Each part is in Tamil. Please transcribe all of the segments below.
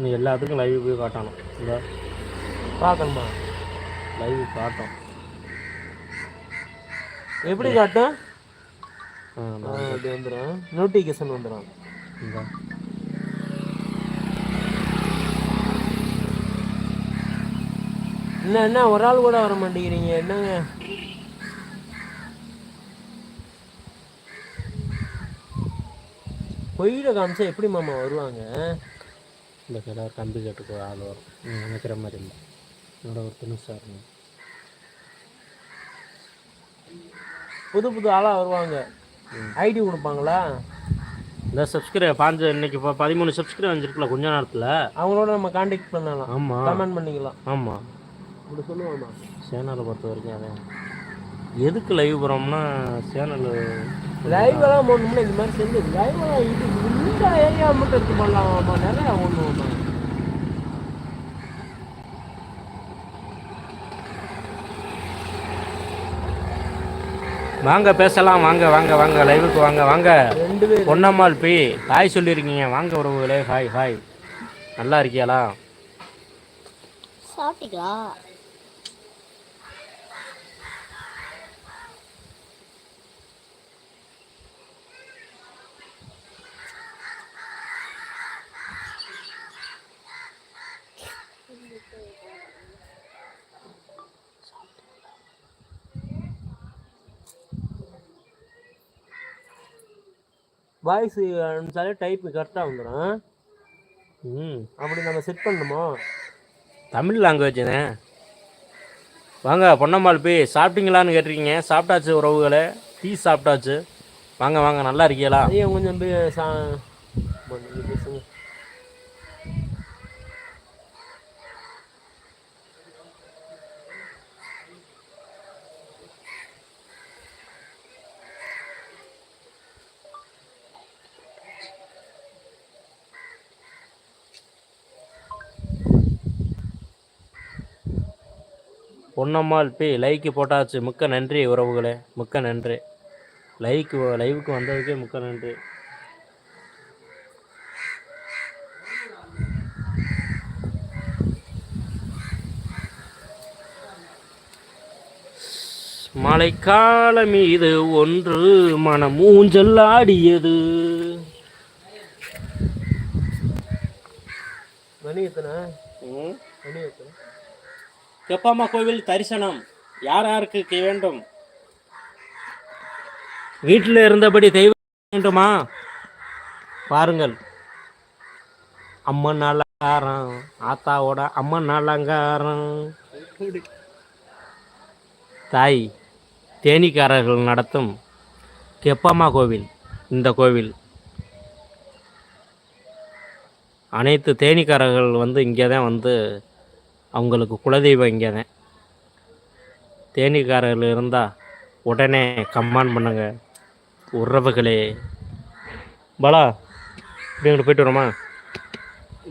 நீ எல்லாத்துக்கும் லைவ் போய் காட்டணும். இந்த பார்க்கணுமா? லைவ் காட்டும். எப்படி காட்டும்? அப்படி வந்துடும் நோட்டிஃபிகேஷன் வந்துடும் இந்த. என்ன என்ன ஒரு ஆள் கூட வர மாட்டேங்கிறீங்க. என்னங்க? பொய்யில காமிச்சா எப்படி மாமா வருவாங்க? இந்த கடை கம்பி கட்டுக்கு ஆள் வரும். நினைக்கிற மாதிரி இல்லை. என்னோட ஒரு தினுசாக இருக்கும் புது புது ஆளாக வருவாங்க. ஐடி கொடுப்பாங்களா? இந்த சப்ஸ்கிரைப் பாஞ்சு இன்னைக்கு இப்போ பதிமூணு சப்ஸ்கிரைப் வந்துருக்குல கொஞ்ச நேரத்தில். அவங்களோட நம்ம காண்டாக்ட் பண்ணலாம். ஆமாம் கமெண்ட் பண்ணிக்கலாம். ஆமாம் அப்படி சொல்லுவாமா சேனலை பொறுத்த வரைக்கும் அதே எதுக்கு லைவ் போகிறோம்னா சேனல் லைவ் எல்லாம் போடணும்னா இந்த மாதிரி செஞ்சு. லைவ் எல்லாம் இது இந்த ஏரியா மட்டும் எடுத்து பண்ணலாமாம்மா? நிறையா ஒன்றுமா வாங்க பேசலாம். வாங்க வாங்க வாங்க. லைவுக்கு வாங்க வாங்க. ரெண்டு பேர். பொன்னம்மாள் பி. ஹாய் சொல்லியிருக்கீங்க. வாங்க உறவுகளே ஹாய் ஹாய் நல்லா இருக்கியாளா? சாப்பிட்டீங்களா? வாய்ஸ் அனுப்பிச்சாலே டைப் கரெக்டாக வந்துடும் ம் அப்படி நம்ம செட் பண்ணணுமா? தமிழ் லாங்குவேஜ்னே வாங்க பொன்னம்மாள் பி சாப்பிட்டீங்களான்னு கேட்டிருக்கீங்க. சாப்பிட்டாச்சு உறவுகளே. டீ சாப்பிட்டாச்சு. வாங்க வாங்க நல்லா இருக்கீங்களா? அதையும் கொஞ்சம் பொன்னம்மாள் பி லைக்கு போட்டாச்சு. மிக்க நன்றி உறவுகளே. மிக்க நன்றி. லைக்கு லைவுக்கு வந்ததுக்கே மிக்க நன்றி. மழைக்கால மீது ஒன்று மனமூஞ்சல் ஆடியது. மணி எத்தனை ம்? மணி எத்தனை கெப்பாமா கோவில் தரிசனம். யார் யாருக்கு வேண்டும்? வீட்டில் இருந்தபடி தெய்வம் வேண்டுமா? பாருங்கள். அம்மன் அலங்காரம் ஆத்தாவோட அம்மன் அலங்காரம். தாய் தேனீக்காரர்கள் நடத்தும் கெப்பம்மா கோவில் இந்த கோவில். அனைத்து தேனீக்காரர்கள் வந்து இங்கே தான் வந்து அவங்களுக்கு குலதெய்வம் இங்கே தான். தேனீக்காரர்கள் இருந்தால் உடனே கம்மான் பண்ணுங்க. உறவுகளே. பாலா இப்படி அங்கிட்டு போயிட்டு வரோமா?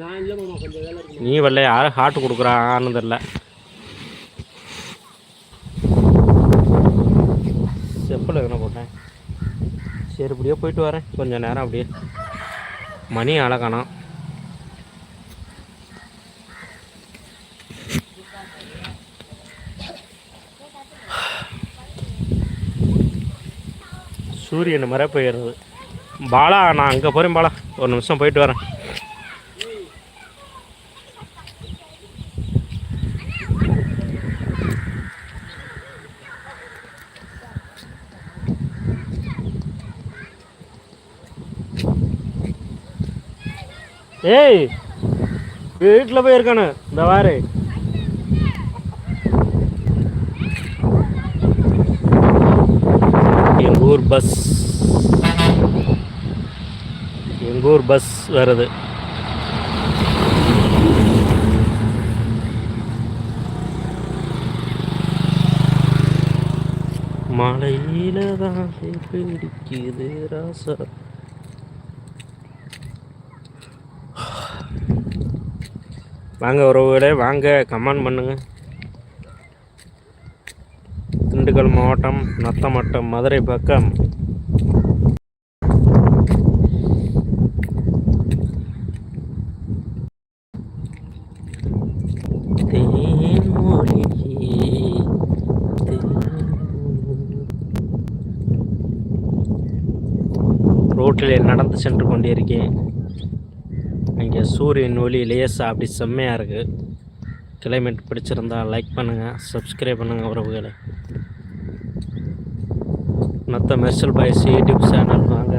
நான் நீ வரல யாரும் ஹார்ட் கொடுக்குறான்னு தெரில செப்பல் எதுனா போட்டேன். சரி இப்படியே போயிட்டு வரேன். கொஞ்சம் நேரம் அப்படியே. மணி அழகானம் சூரியன் மறை போயிடுறது பாலா நான் அங்கே போகிறேன் பாலா. ஒரு நிமிஷம் போயிட்டு வரேன். ஏய் வீட்டில் போய் இருக்கானு. இந்த வாரு. எங்கள் ஊர் பஸ். எங்கள் ஊர் பஸ் வருது. மலையில தான் பிடிக்குது ராசா. வாங்க உறவுகளே வாங்க கமெண்ட் பண்ணுங்க. நாமக்கல் மாவட்டம் நத்தமட்டம் மதுரை பக்கம். ரோட்டில் நடந்து சென்று கொண்டிருக்கேன் இங்கே சூரியன் ஒளி லேசாக அப்படி செம்மையாக இருக்குது கிளைமேட் பிடிச்சிருந்தால் லைக் பண்ணுங்கள் சப்ஸ்கிரைப் பண்ணுங்கள் உறவுகளை. மற்ற மெர்சல் பாய்ஸ் யூடியூப் சேனல் வாங்க.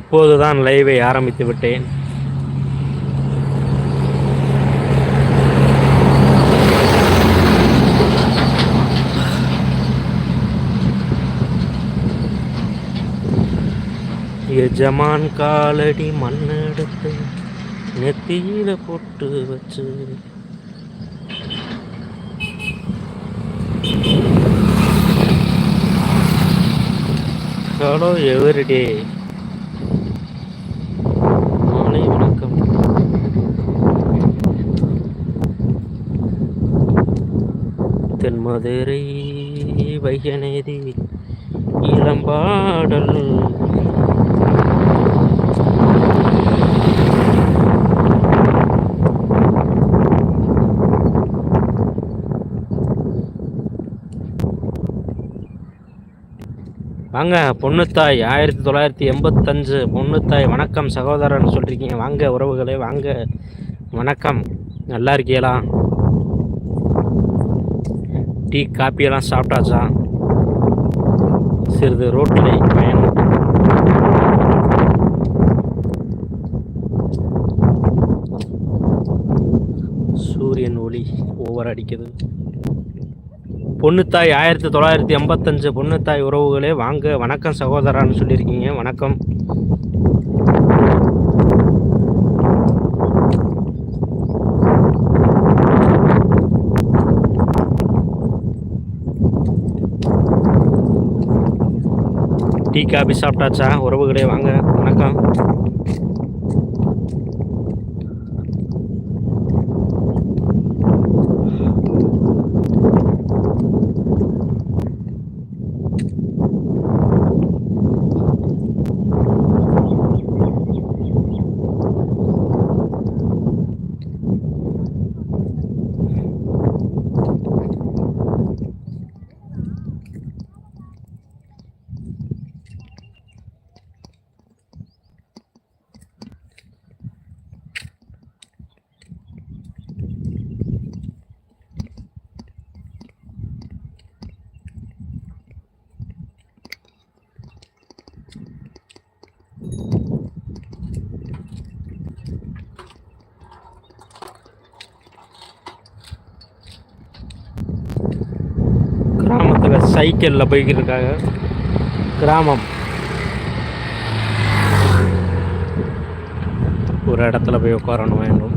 இப்போதுதான் லைவை ஆரம்பித்து விட்டேன். எஜமான் காலடி மண்ணெடுத்து நெத்தியில போட்டு வச்சு ஹலோ எவ்ரிடே மாலை வணக்கம். தென்மதுரை வைகநேதி இளம்பாடல் வாங்க பொண்ணுத்தாய் ஆயிரத்தி தொள்ளாயிரத்தி எண்பத்தஞ்சு. பொண்ணுத்தாய் வணக்கம் சகோதரன் சொல்லிருக்கீங்க வாங்க உறவுகளே வாங்க. வணக்கம். நல்லா இருக்கீங்களா? டீ காப்பியெல்லாம் சாப்பிட்டாச்சா? சிறிது ரோட்டில் பயணம். சூரியன் ஒளி ஓவர் அடிக்குது. பொண்ணுத்தாய் ஆயிரத்தி தொள்ளாயிரத்தி எண்பத்தஞ்சு பொண்ணுத்தாய் உறவுகளே வாங்க வணக்கம் சகோதரான்னு சொல்லியிருக்கீங்க. வணக்கம். டீ காபி சாப்பிட்டாச்சா? உறவுகளே வாங்க வணக்கம். சைக்கிளில் போய்கிட்டு இருக்காங்க. கிராமம். ஒரு இடத்துல போய் உட்காரணும் வேண்டும்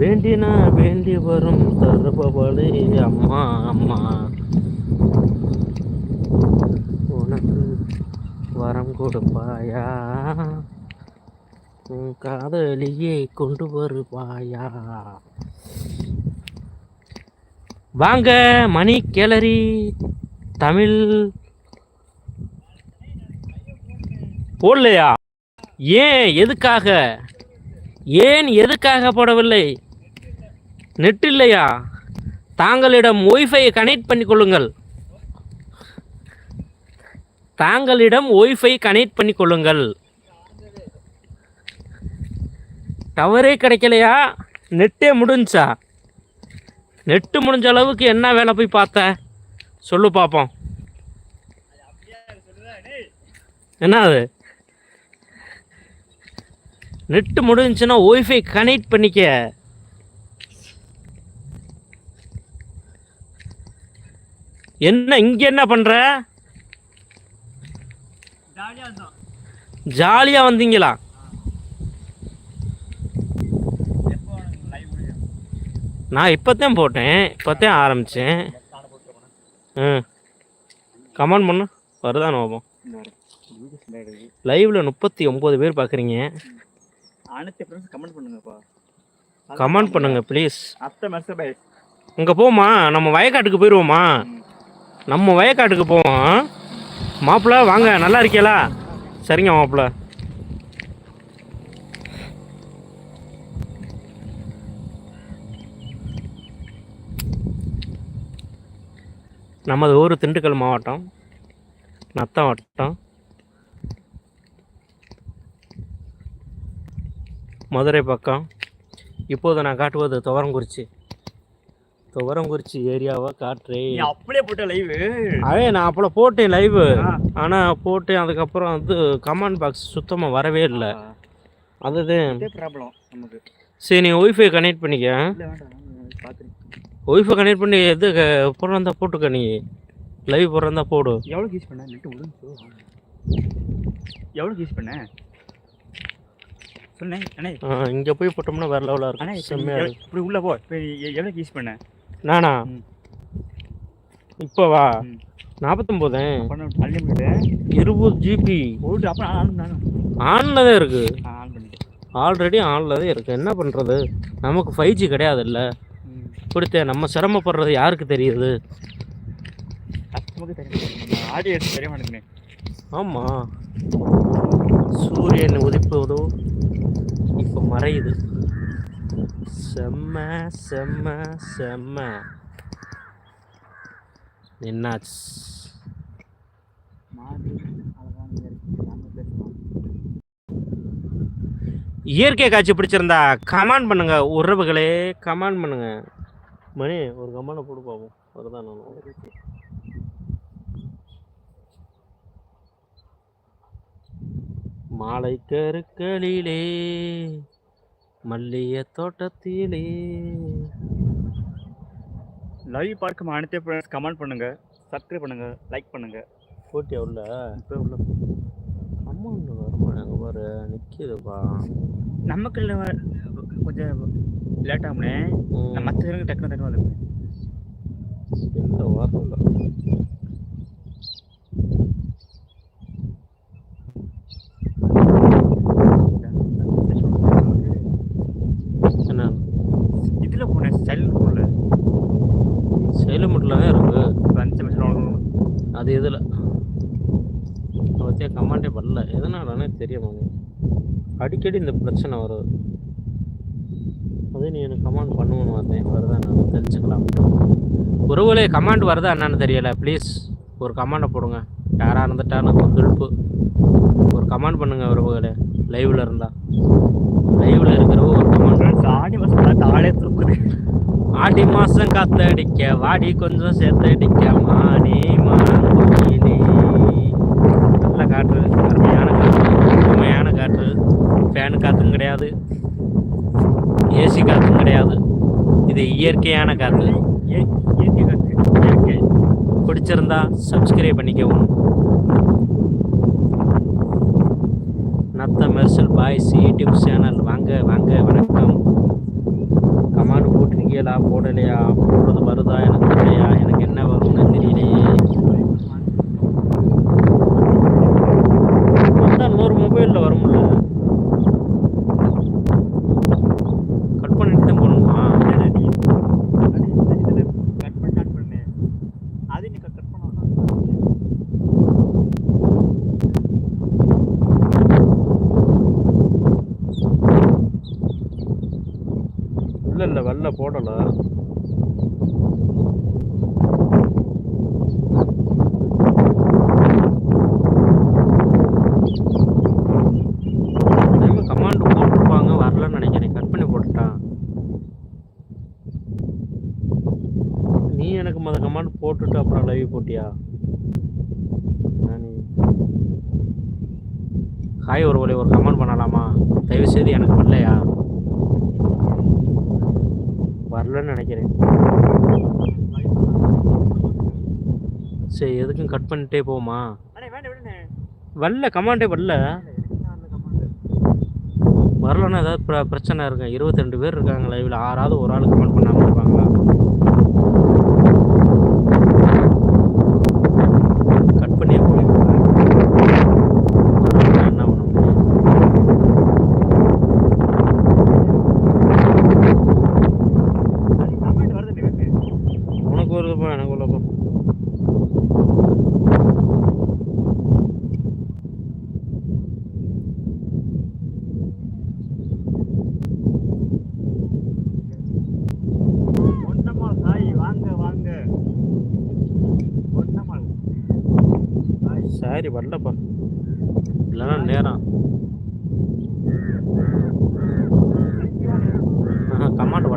வேண்டினா வேண்டி வரும் தருபவளே அம்மா அம்மா உனக்கு வரம் கொடுப்பாயா? உன் காதலியை கொண்டு வருவாயா? வாங்க மணி கேலரி தமிழ். போடலையா? ஏன் எதுக்காக? ஏன் எதுக்காக போடவில்லை? நெட் இல்லையா தாங்களிடம் ஒய்ஃபை கனெக்ட் பண்ணிக் கொள்ளுங்கள் தாங்களிடம் ஒய்ஃபை கனெக்ட் பண்ணி கொள்ளுங்கள். டவரே கிடைக்கலையா? நெட்டே முடிஞ்சா? நெட்டு முடிஞ்ச அளவுக்கு என்ன வேலை போய் பார்த்த? சொல்லு பார்ப்போம் என்ன அது நெட்டு முடிஞ்சுன்னா ஒய்ஃபை கனெக்ட் பண்ணிக்க. என்ன இங்கே என்ன பண்ணுற ஜாலியா வந்தீங்களா? நான் இப்போத்தான் போட்டேன் இப்போத்தான் ஆரம்பித்தேன் ம். கமெண்ட் பண்ணு வருதா நோபம் லைவ்ல முப்பத்தி ஒம்பது பேர் பார்க்குறீங்க கமெண்ட் பண்ணுங்க ப்ளீஸ் இங்கே போமா நம்ம வயக்காட்டுக்கு போயிடுவோமா நம்ம வயக்காட்டுக்கு போவோம். மாப்பிள்ள வாங்க. நல்லா இருக்கீங்களா? சரிங்க மாப்பிள்ள நமது ஊர் திண்டுக்கல் மாவட்டம் நத்தம் வட்டம் மதுரை பக்கம். இப்போது நான் காட்டுவது துவரங்குறிச்சி. துவரங்குறிச்சி ஏரியாவை காட்டுறேன் நீ அப்படியே போட்ட லைவ் அதே நான் அப்போ போட்டேன் லைவ் ஆனால் போட்டேன் அதுக்கப்புறம் வந்து கமெண்ட் பாக்ஸ் சுத்தமாக வரவே இல்லை. அதுதான் ப்ராப்ளம் நமக்கு. சரி நீ ஒய்ஃபை கனெக்ட் பண்ணிக்க. ஒய்ஃபை கனெக்ட் பண்ணி எது போடுறதா போட்டுக்க நீ. லைவ் போடுறதா போடு. எவ்வளோ யூஸ் பண்ண? நெட்டு விடுங்க எவ்வளோ யூஸ் பண்ண? சொன்னேன் அண்ணே. இங்கே போய் போட்டோம்னா வேற லெவலாக இருக்கும். செம்மையாக இப்படி உள்ள போ. இப்போ எவ்வளோ யூஸ் பண்ண? நானா. இப்போ வா. நாற்பத்தொம்போது இருபது ஜிபி. ஆனில் தான் பண்ணிட்டேன் ஆல்ரெடி ஆனில் தான் இருக்குது என்ன பண்ணுறது நமக்கு ஃபைவ் ஜி கிடையாதுல்ல. ம். கொடுத்த நம்ம சிரமப்படுறது யாருக்கு தெரியுது? ஆமாம் சூரியன் உதிப்பதோ இப்போ மறையுது. செம்ம செம்ம செம்ம. என்னாச்சு? இயற்கை இயற்கை காட்சி பிடிச்சிருந்தா கமெண்ட் பண்ணுங்க உறவுகளே கமெண்ட் பண்ணுங்க. மணி ஒரு கமெண்டை போட்டு பார்ப்போம் அதுதான் நான் மாலை கருக்களிலே மல்லிய தோட்டத்திலே. லைவ் பார்க்கும் அனைத்து ஃப்ரெண்ட்ஸ் கமெண்ட் பண்ணுங்க. சப்ஸ்கிரைப் பண்ணுங்க. லைக் பண்ணுங்க. போட்டியா உள்ள? இப்போ உள்ள. அம்மா வருமா? அங்கே பாரு. நிற்கிதுப்பா நமக்கு இல்லை. கொஞ்சம் லேட் ஆகுனே மற்ற பேருக்கு டக்குனு டக்குனு வந்து இல்லை வரல என்ன இதில் போனேன் சைலண்ட் போடல செயலுமட்டில் தான் இருக்கு இப்போ அஞ்சு நிமிஷம் அது எதில்? பற்றியா கமெண்டே பண்ணல எதனாலனே தெரிய மாட்டேங்குது அடிக்கடி இந்த பிரச்சனை வருது. அதே நீ எனக்கு கமெண்ட் பண்ணுவேன்னு வந்தேன். வருதா நான் தெரிஞ்சுக்கலாம். உறவுகளே கமெண்ட் வருதா என்னன்னு தெரியல. ப்ளீஸ் ஒரு கமெண்டை போடுங்க. யாராக இருந்துட்டாலும் ஒரு ஹெல்ப்பு ஒரு கமெண்ட் பண்ணுங்கள் உறவுகளே லைவில் இருந்தால் லைவில் இருக்கிறவங்க ஒரு கமெண்ட் ஆடி மாதம் ஆளே தூக்குது. ஆடி மாசம் காத்தடிக்க வாடி கொஞ்சம் சேர்த்தடிக்க மானே மானே நல்ல காற்று அருமையான காற்று உண்மையான காற்று. ஃபேனு காற்றும் கிடையாது. ஏசி காற்றும் கிடையாது. இது இயற்கையான காற்று. ஏ- இயற்கை காத்து இயற்கை. பிடிச்சிருந்தா சப்ஸ்கிரைப் பண்ணிக்கவும். நத்த மெர்சல் பாய்ஸ் யூடியூப் சேனல். வாங்க வாங்க வணக்கம். கமெண்ட் போட்டிருக்கீங்களா போடலையா? போடுறது வருதா? எனக்கு தெரியலையா எனக்கு என்ன வரும்னு தெரியலையே வந்தா இன்னொரு மொபைலில் வரும்ல கட் பண்ணிட்டு தான் போகணுமா கட் பண்ணி ஸ்டார்ட் பண்ணு அது நீ கட் பண்ண வேணாம் இல்லை இல்லை வெளில போடலை கமாண்ட் போட்டிருப்பாங்க வரலன்னு நினைக்கிறேன் கட் பண்ணி போட்டுட்டான் நீ எனக்கு முத கமாண்ட் போட்டுட்டு அப்புறம் லைவ் போட்டியா நானே ஹாய் ஒரு ஒரு கமெண்ட் பண்ணலாமா தயவு செய்து எனக்கு வரலையா வரலன்னு நினைக்கிறேன் சரி எதுக்கும் கட் பண்ணிட்டே போமா வரல கமாண்டே வரல. வரலன்னா ஏதாவது பிர- பிரச்சனை இருக்கும் இருபத்தி ரெண்டு பேர் இருக்காங்க லைவில் ஆறாவது ஒரு ஆள் கமெண்ட் பண்ணாமல் இருப்பாங்களா?